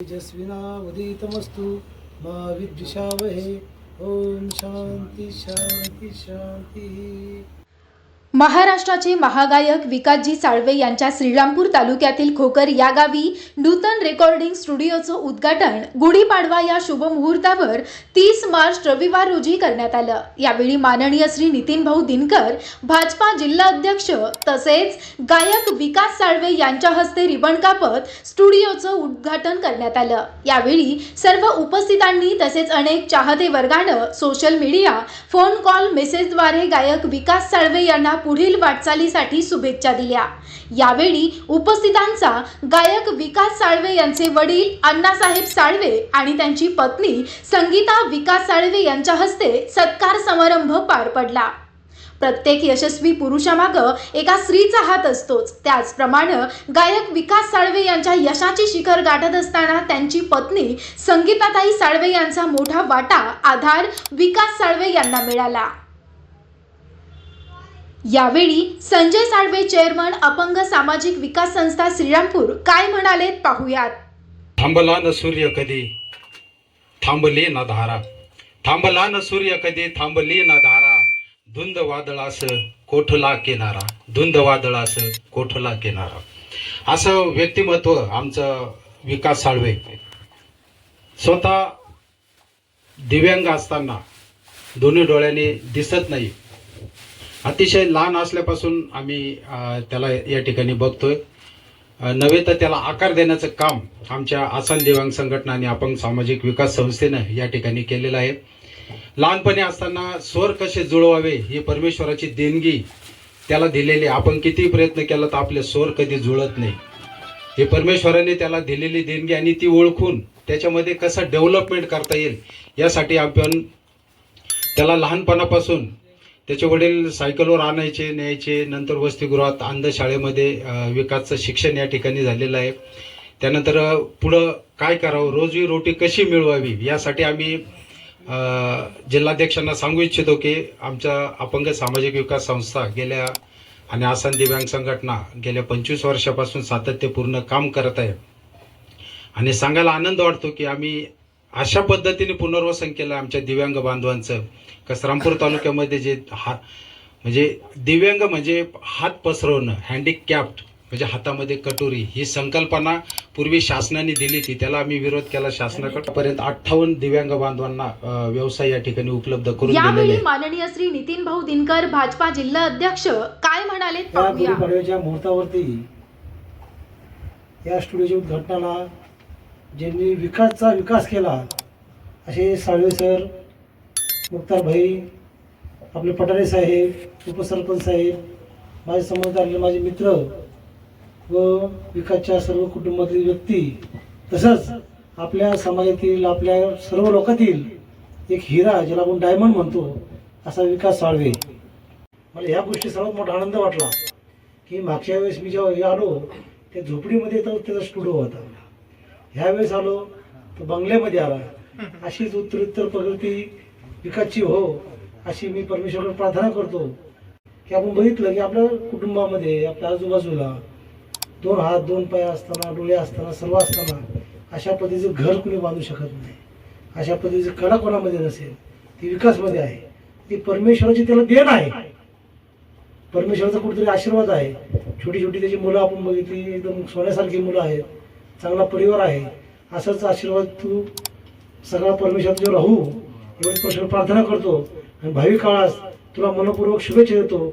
तेजस्विनावधीतमस्तु मा विद्विषावहे ॐ शान्ति शान्ति शान्तिः महाराष्ट्राचे महागायक विकासजी साळवे यांच्या श्रीरामपूर तालुक्यातील खोकर या गावी नूतन रेकॉर्डिंग स्टुडिओचं उद्घाटन गुढीपाडवा या शुभमुहूर्तावर तीस मार्च रविवार रोजी करण्यात आलं. यावेळी माननीय श्री नितीन भाऊ दिनकर भाजपा जिल्हा अध्यक्ष तसेच गायक विकास साळवे यांच्या हस्ते रिबन कापत स्टुडिओचं उद्घाटन करण्यात आलं. यावेळी सर्व उपस्थितांनी तसेच अनेक चाहते वर्गानं सोशल मीडिया फोन कॉल मेसेजद्वारे गायक विकास साळवे यांना पुढील वाटचालीसाठी शुभेच्छा दिल्या. यावेळी उपस्थितांचा गायक विकास साळवे यांचे वडील अण्णासाहेब साळवे आणि त्यांची पत्नी संगीता विकास साळवे यांच्या हस्ते सत्कार समारंभ पार पडला. प्रत्येक यशस्वी पुरुषामागं एका स्त्रीचा हात असतोच. त्याचप्रमाणे गायक विकास साळवे यांच्या यशाची शिखर गाठत असताना त्यांची पत्नी संगीताताई साळवे यांचा मोठा वाटा आधार विकास साळवे यांना मिळाला. यावेळी संजय साळवे चेअरमन अपंग सामाजिक विकास संस्था श्रीरामपूर काय म्हणाले पाहूयात. थांबला न सूर्य कधी? थांबले ना धारा. थांबला न सूर्य कधी? थांबले ना धारा. धुंद वादळास कोठला किनारा? धुंद वादळास कोठला किनारा? असं व्यक्तिमत्व आमचं विकास साळवे स्वतः दिव्यांग असताना दोन्ही डोळ्यांनी दिसत नाही. अतिशय लहान असल्यापासून आम्ही त्याला या ठिकाणी बघतोय. नव्हे तर त्याला आकार देण्याचं काम आमच्या आसाम दिव्यांग संघटना आणि अपंग सामाजिक विकास संस्थेनं या ठिकाणी केलेलं आहे. लहानपणी असताना स्वर कसे जुळवावे ही परमेश्वराची देणगी त्याला दिलेली. आपण कितीही प्रयत्न केला तर आपले स्वर कधी जुळत नाही. हे परमेश्वराने त्याला दिलेली देणगी आणि ती ओळखून त्याच्यामध्ये कसं डेव्हलपमेंट करता येईल यासाठी आपण त्याला लहानपणापासून त्याचे वडील सायकलवर आणायचे न्यायचे नंतर वसतिगृहात अंधशाळेमध्ये विकासचं शिक्षण या ठिकाणी झालेलं आहे. त्यानंतर पुढं काय करावं? रोजी रोटी कशी मिळवावी? यासाठी आम्ही जिल्हाध्यक्षांना सांगू इच्छितो की आमच्या अपंग सामाजिक विकास संस्था गेल्या आणि आसाम दिव्यांग संघटना गेल्या पंचवीस वर्षापासून सातत्यपूर्ण काम करत आहे. आणि सांगायला आनंद वाटतो की आम्ही अशा पद्धतीने पुनर्वसन केलं आमच्या दिव्यांग बांधवांचं. कसरामपूर तालुक्यामध्ये जे हा म्हणजे दिव्यांग म्हणजे हात पसरवणं हँडिकॅप्ड म्हणजे हातामध्ये कटोरी ही संकल्पना पूर्वी शासनाने दिली ती त्याला आम्ही विरोध केला शासनाकडे पर्यंत अठ्ठावन्न दिव्यांग बांधवांना व्यवसाय या ठिकाणी उपलब्ध करून यावेळी माननीय श्री नितीन भाऊ दिनकर भाजपा जिल्हा अध्यक्ष काय या गुढीपाडव्याच्या मुहूर्तावरती या स्टुडिओच्या उद्घाटनाला ज्यांनी विकासचा विकास केला असे साळवे सर मुक्तार भाई आपले पटारे साहेब उपसरपंच साहेब माझे समोर आलेले माझे मित्र व विकासच्या सर्व कुटुंबातील व्यक्ती तसंच आपल्या समाजातील आपल्या सर्व लोकातील एक हिरा ज्याला आपण डायमंड म्हणतो असा विकास साळवे. मला ह्या गोष्टी सर्वात मोठा आनंद वाटला की मागच्या वेळेस मी जेव्हा आलो त्या झोपडीमध्ये तर त्याचा स्टुडिओ होता. ह्या वेळेस आलो तर बंगल्यामध्ये आला. अशीच उत्तरोत्तर प्रगती विकासची हो अशी मी परमेश्वराला प्रार्थना करतो. की आपण बघितलं की आपल्या कुटुंबामध्ये आपल्या आजूबाजूला दोन हात दोन पाय असताना डोळे असताना सर्व असताना अशा पद्धतीचं घर कुणी बांधू शकत नाही. अशा पद्धतीचं कला कोणामध्ये नसेल ती विकासमध्ये आहे. ती परमेश्वराची त्याला देण आहे. परमेश्वराचा कुठेतरी आशीर्वाद आहे. छोटी छोटी त्याची मुलं आपण बघितली एकदम सोन्यासारखी मुलं आहेत. चांगला परिवार आहे असाच आशीर्वाद तू सगळा परमेश्वर तुझ्या राहू. एवढी प्रश्न प्रार्थना करतो. आणि भावी काळास तुला मनपूर्वक शुभेच्छा देतो.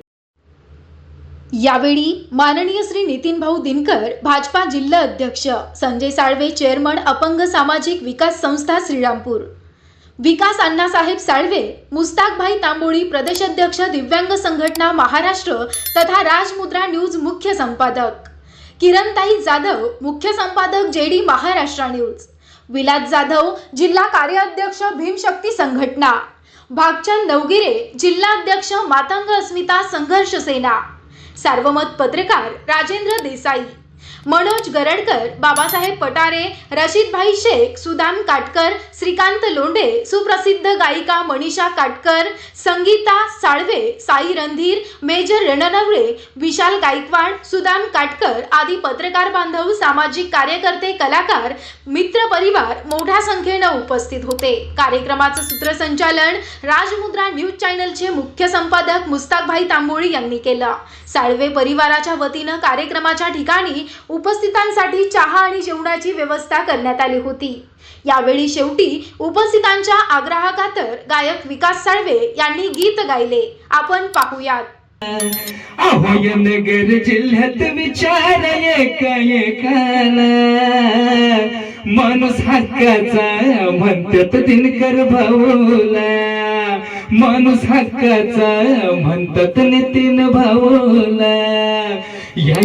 यावेळी माननीय श्री नितीन भाऊ दिनकर भाजपा जिल्हा अध्यक्ष संजय साळवे चेअरमन अपंग सामाजिक विकास संस्था श्रीरामपूर. विकास अण्णासाहेब साळवे मुस्ताकभाई तांबोळी प्रदेशाध्यक्ष दिव्यांग संघटना महाराष्ट्र तथा राजमुद्रा न्यूज मुख्य संपादक. किरणताई जाधव मुख्य संपादक J D Maharashtra news. Vilas Jadhav जिल्हा कार्याध्यक्ष भीमशक्ती संघटना. भागचंद नवगिरे जिल्हाध्यक्ष मातंग अस्मिता संघर्ष सेना. सार्वमत पत्रकार राजेंद्र देसाई. मनोज गरडकर बाबासाहेब पटारे रशीदभाई शेख सुदाम काटकर श्रीकांत लोंढे सुप्रसिद्ध गायिका मनीषा काटकर संगीता साळवे साई रणधीर मेजर रणनवरे विशाल गायकवाड सुदाम काटकर आदी पत्रकार बांधव सामाजिक कार्यकर्ते कलाकार मित्र परिवार मोठ्या संख्येनं उपस्थित होते. कार्यक्रमाचं सूत्रसंचालन राजमुद्रा न्यूज चॅनलचे मुख्य संपादक मुस्ताकभाई तांबोळी यांनी केलं. साळवे परिवाराच्या वतीनं कार्यक्रमाच्या ठिकाणी उपस्थितांसाठी चहा आणि जेवणाची व्यवस्था करण्यात आली होती. यावेळी शेवटी उपस्थितांच्या आग्रहाखातर गायक विकास साळवे यांनी गीत गायले. आपण पाहूयात. अहोयनगर जिल्ह्यात विचार एक माणूस हक्काचा म्हणतात दिनकर भाऊला. माणूस हक्काचा म्हणतात नितीन भाऊला. या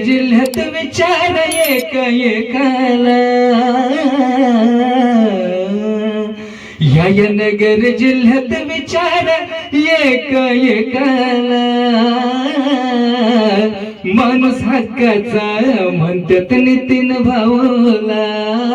जिल्ह्यात विचार एक एकाला. या जिल्ह्यात विचार एक एकाला. माणूस हक्काचा म्हणतात नितीन भाऊला.